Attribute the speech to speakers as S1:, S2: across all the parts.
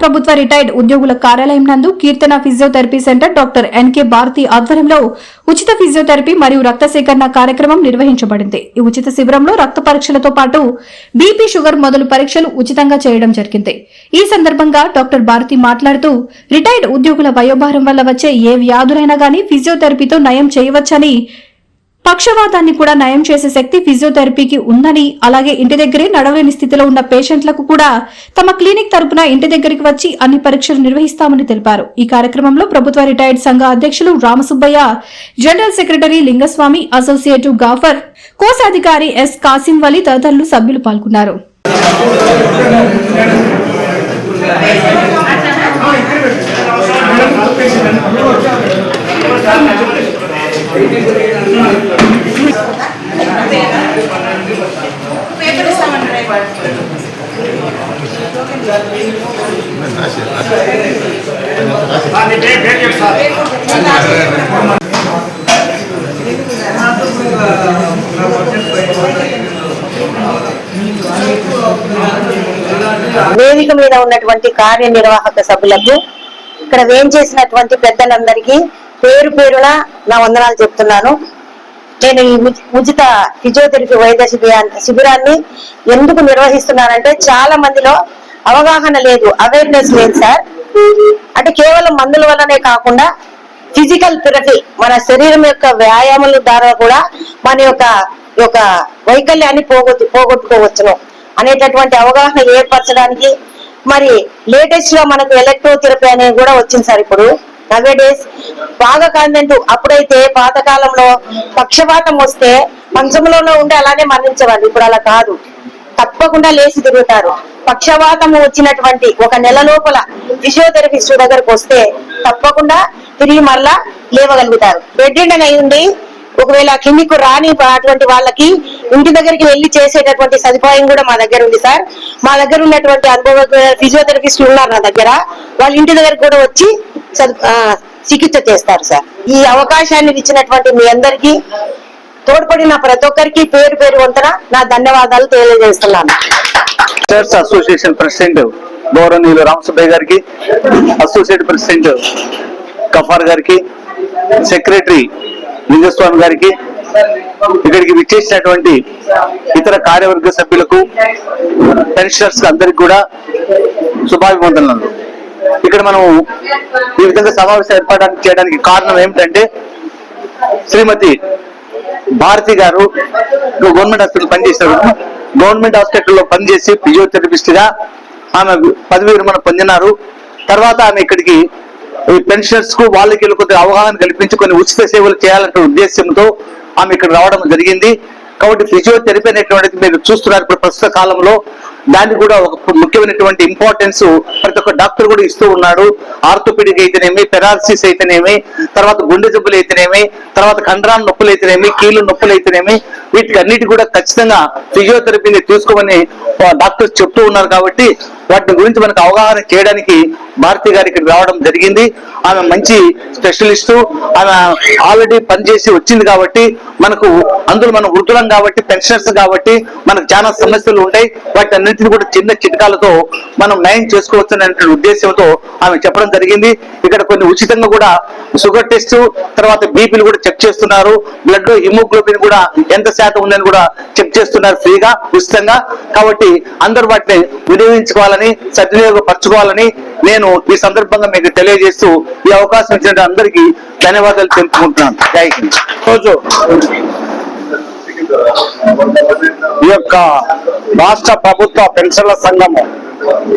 S1: ప్రభుత్వ రిటైర్డ్ ఉద్యోగుల కార్యాలయం నందు Keerthana physiotherapy centre doctor NK Bharathi ఆధ్వర్యంలో ఉచిత ఫిజియోథెరపీ మరియు రక్త సేకరణ కార్యక్రమం నిర్వహించబడింది. ఈ ఉచిత శిబిరంలో రక్త పరీక్షలతో పాటు బీపీ షుగర్ మొదలు పరీక్షలు ఉచితంగా చేయడం జరిగింది. ఈ సందర్భంగా డాక్టర్ భారతి మాట్లాడుతూ రిటైర్డ్ ఉద్యోగుల వయోభారం వల్ల వచ్చే ఏ వ్యాధులైనా గానీ ఫిజియోథెరపీతో నయం చేయవచ్చని పక్షవాతాన్ని కూడా నయం చేసే శక్తి ఫిజియోథెరపీకి ఉందని అలాగే ఇంటి దగ్గరే నడవలేని స్థితిలో ఉన్న పేషెంట్లకు కూడా తమ క్లినిక్ తరపున ఇంటి దగ్గరికి వచ్చి అన్ని పరీక్షలు నిర్వహిస్తామని తెలిపారు. ఈ కార్యక్రమంలో ప్రభుత్వ రిటైర్డ్ సంఘ అధ్యక్షులు Ramasubbaiah general secretary Lingaswamy associative Gaffar కోశాధికారి ఎస్ కాసిం వలి తదితరులు సభ్యులు పాల్గొన్నారు.
S2: వేదిక మీద ఉన్నటువంటి కార్యనిర్వాహక సభ్యులకు ఇక్కడ వేం చేసినటువంటి పెద్దలందరికీ పేరు పేరున నా వందనాలు చెప్తున్నాను. నేను ఈ ఉచిత ఫిజియోథెరపీ వైద్య శిబిరాన్ని ఎందుకు నిర్వహిస్తున్నానంటే చాలా మందిలో అవగాహన లేదు అవేర్నెస్ లేదు సార్ అంటే కేవలం మందుల వల్లనే కాకుండా ఫిజికల్ థెరపీ మన శరీరం యొక్క వ్యాయామాల ద్వారా కూడా మన యొక్క యొక్క వైకల్యాన్ని పోగొట్టు పోగొట్టుకోవచ్చును. అనేటటువంటి అవగాహన ఏర్పరచడానికి మరి లేటెస్ట్గా మనకు ఎలక్ట్రోథెరపీ అనేది కూడా వచ్చింది సార్ ఇప్పుడు. నవే డేస్ బాగా కాందంటూ అప్పుడైతే పాతకాలంలో పక్షపాతం వస్తే మంచంలోనే ఉండి అలానే మరణించేవాళ్ళు. ఇప్పుడు అలా కాదు. తప్పకుండా లేచి తిరుగుతారు. పక్షవాతం వచ్చినటువంటి ఒక నెల లోపల ఫిజియోథెరపిస్ట్ దగ్గరకు వస్తే తప్పకుండా తిరిగి మళ్ళా లేవగలుగుతారు. బెడ్ అయి ఒకవేళ కిందికి రాని అటువంటి వాళ్ళకి ఇంటి దగ్గరికి వెళ్ళి చేసేటటువంటి సదుపాయం కూడా మా దగ్గర ఉంది సార్. మా దగ్గర ఉన్నటువంటి అనుభవ ఫిజియోథెరపిస్టులు ఉన్నారు నా దగ్గర. వాళ్ళ ఇంటి దగ్గర కూడా వచ్చి చికిత్స చేస్తారు సార్. ఈ అవకాశాన్ని ఇచ్చినటువంటి మీ అందరికీ తోడ్పడిన ప్రతి ఒక్కరికి పేరు పేరు వంతన నా ధన్యవాదాలు తెలియజేస్తున్నాను.
S3: చర్చ్ అసోసియేషన్ ప్రెసిడెంట్ గౌరవనీయులు రామసుబ్బయ్య గారికి అసోసియేట్ ప్రెసిడెంట్ కఫార్ గారికి సెక్రటరీ లింగస్వామి గారికి ఇక్కడికి విచ్చేసినటువంటి ఇతర కార్యవర్గ సభ్యులకు పెన్షనర్స్ అందరికి కూడా శుభాభివందనలు. ఇక్కడ మనం ఈ విధంగా సమావేశం ఏర్పడడానికి చేయడానికి కారణం ఏమిటంటే శ్రీమతి భారతి గారు గవర్నమెంట్ హాస్పిటల్ పనిచేశారు. గవర్నమెంట్ హాస్పిటల్లో పనిచేసి ఫిజియోథెరపిస్ట్గా ఆమె పదవి విరమణ పొందినారు. తర్వాత ఆమె ఇక్కడికి పెన్షనర్స్కు వాళ్ళకి కొద్దిగా అవగాహన కల్పించి కొన్ని ఉచిత సేవలు చేయాలనే ఉద్దేశంతో ఆమె ఇక్కడ రావడం జరిగింది. కాబట్టి ఫిజియోథెరపీ అనేటువంటిది మీరు చూస్తున్నారు. ఇప్పుడు ప్రస్తుత కాలంలో దానికి కూడా ఒక ముఖ్యమైనటువంటి ఇంపార్టెన్స్ ప్రతి ఒక్క డాక్టర్ కూడా ఇస్తూ ఉన్నాడు. ఆర్థోపెడిక్ అయితేనేమి పెరాలసిస్ అయితేనేమి తర్వాత గుండె జబ్బులు అయితేనేమి తర్వాత కండరాల నొప్పులు అయితేనేమి కీళ్ళు నొప్పులు అయితేనేమి వీటికి అన్నిటి కూడా ఖచ్చితంగా ఫిజియోథెరపీని తీసుకోమని డాక్టర్స్ చెప్తూ ఉన్నారు కాబట్టి వాటి గురించి మనకు అవగాహన చేయడానికి భారతి గారు ఇక్కడికి రావడం జరిగింది. ఆమె మంచి స్పెషలిస్టు. ఆమె ఆల్రెడీ పనిచేసి వచ్చింది కాబట్టి మనకు అందులో మనం వృద్ధులం కాబట్టి పెన్షనర్స్ కాబట్టి మనకు చాలా సమస్యలు ఉంటాయి. వాటి అన్నింటిని కూడా చిన్న చిట్కాలతో మనం నయం చేసుకోవచ్చు అనే ఉద్దేశంతో ఆమె చెప్పడం జరిగింది. ఇక్కడ కొన్ని ఉచితంగా కూడా షుగర్ టెస్ట్ తర్వాత బీపీలు కూడా చెక్ చేస్తున్నారు. బ్లడ్లో హిమోగ్లోబిన్ కూడా ఎంత శాతం ఉందని కూడా చెక్ చేస్తున్నారు ఫ్రీగా ఉచితంగా. కాబట్టి అందరు వాటిని వినియోగించుకోవాలని సద్వినియోగపరచుకోవాలని నేను ఈ సందర్భంగా మీకు తెలియజేస్తూ ఈ అవకాశం ఇచ్చిన అందరికీ ధన్యవాదాలు తెలుపుకుంటున్నాను. జై హింద్. రోజు ఈ యొక్క రాష్ట్ర ప్రభుత్వ పెన్షన్ల సంఘము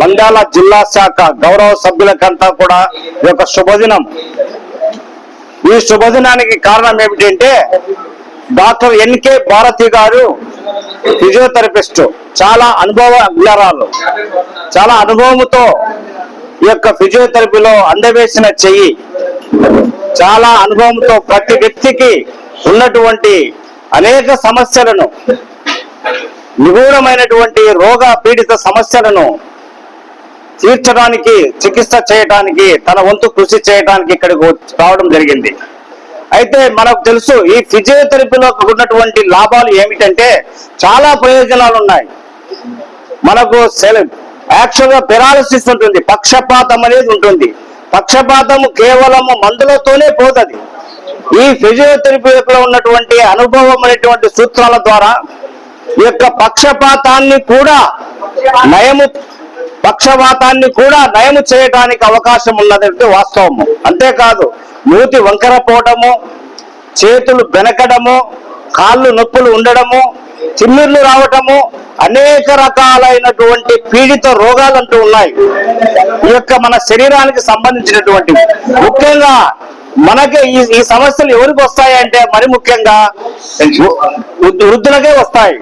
S3: నంద్యాల జిల్లా శాఖ గౌరవ సభ్యులకంతా కూడా ఈ యొక్క శుభదినం. ఈ శుభదినానికి కారణం ఏమిటంటే డాక్టర్ ఎన్కే భారతి గారు ఫిజియోథెరపిస్ట్. చాలా అనుభవ అజ్ఞారాలు చాలా అనుభవంతో ఈ యొక్క ఫిజియోథెరపీలో అందవేసిన చెయ్యి. చాలా అనుభవంతో ప్రతి వ్యక్తికి ఉన్నటువంటి అనేక సమస్యలను నిగూఢమైనటువంటి రోగ పీడిత సమస్యలను తీర్చడానికి చికిత్స చేయడానికి తన వంతు కృషి చేయడానికి ఇక్కడికి రావడం జరిగింది. అయితే మనకు తెలుసు ఈ ఫిజియోథెరపీలో ఉన్నటువంటి లాభాలు ఏమిటంటే చాలా ప్రయోజనాలు ఉన్నాయి. మనకు సెల్
S4: యాక్చువల్గా పెరాలసిస్ ఉంటుంది పక్షపాతం అనేది ఉంటుంది. పక్షపాతం కేవలం మందులతోనే పోతుంది. ఈ ఫిజియోథెరపీలో ఉన్నటువంటి అనుభవం అనేటువంటి సూత్రాల ద్వారా ఈ యొక్క పక్షపాతాన్ని కూడా నయము పక్షపాతాన్ని కూడా నయము చేయడానికి అవకాశం ఉన్నదంటే వాస్తవము. అంతేకాదు మూతి వంకర పోవడము చేతులు బెనకడము కాళ్ళు నొప్పులు ఉండడము చిమ్మిర్లు రావటము అనేక రకాలైనటువంటి పీడిత రోగాలు అంటూ ఉన్నాయి. ఈ యొక్క మన శరీరానికి సంబంధించినటువంటి ముఖ్యంగా మనకి ఈ ఈ సమస్యలు ఎవరికి వస్తాయి అంటే మరి ముఖ్యంగా వృద్ధులకే వస్తాయి.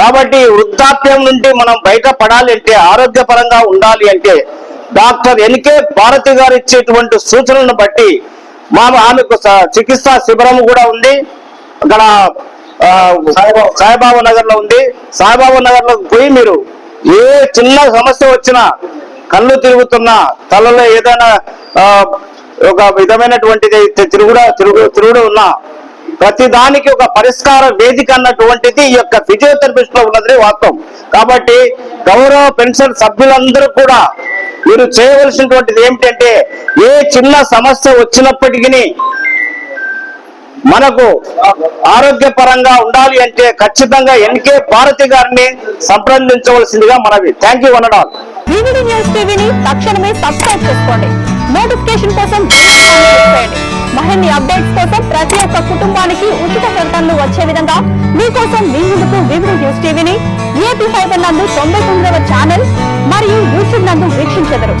S4: కాబట్టి వృద్ధాప్యం నుండి మనం బయటపడాలి అంటే ఆరోగ్యపరంగా ఉండాలి అంటే డాక్టర్ ఎన్కే భారతి గారు ఇచ్చేటువంటి సూచనలను బట్టి మా ఆమెకు స- చికిత్సా శిబిరం కూడా ఉంది. అక్కడ ఆ, సాయిబాబా నగర్లో ఉంది. సాయిబాబా నగర్లో పోయి మీరు ఏ చిన్న సమస్య వచ్చినా కళ్ళు తిరుగుతున్నా తలలో ఏదైనా ఒక విధమైనటువంటిది తిరుగుడ తిరుగు తిరుగుడు ఉన్నా ప్రతి దానికి ఒక పరిష్కార వేదిక అన్నటువంటిది ఈ యొక్క ఫిజియోథెరపిస్ట్లో ఉన్నది వాస్తవం. కాబట్టి గౌరవ పెన్షన్ సభ్యులందరూ కూడా మీరు చేయవలసినటువంటిది ఏమిటంటే ఏ చిన్న సమస్య వచ్చినప్పటికీ మనకు ఆరోగ్యపరంగా ఉండాలి అంటే ఖచ్చితంగా ఎన్కే భారతి గారిని సంప్రదించవలసిందిగా మనవి. థ్యాంక్ యూ వనడాల్
S5: న్యూస్ టీవీని తక్షణమే సబ్స్క్రైబ్ చేసుకోండి. నోటిఫికేషన్ కోసం మహిళ మరిన్ని అప్డేట్స్ కోసం ప్రతి ఒక్క కుటుంబానికి ఉచిత ప్రకటనలు వచ్చే విధంగా మీకోసం మీ ముందుకు వివిధ న్యూస్ టీవీని ఏపీ ఫైవ్ నందు తొంభై తొమ్మిదవ ఛానల్ మరియు యూట్యూబ్ నందు వీక్షించెదరు.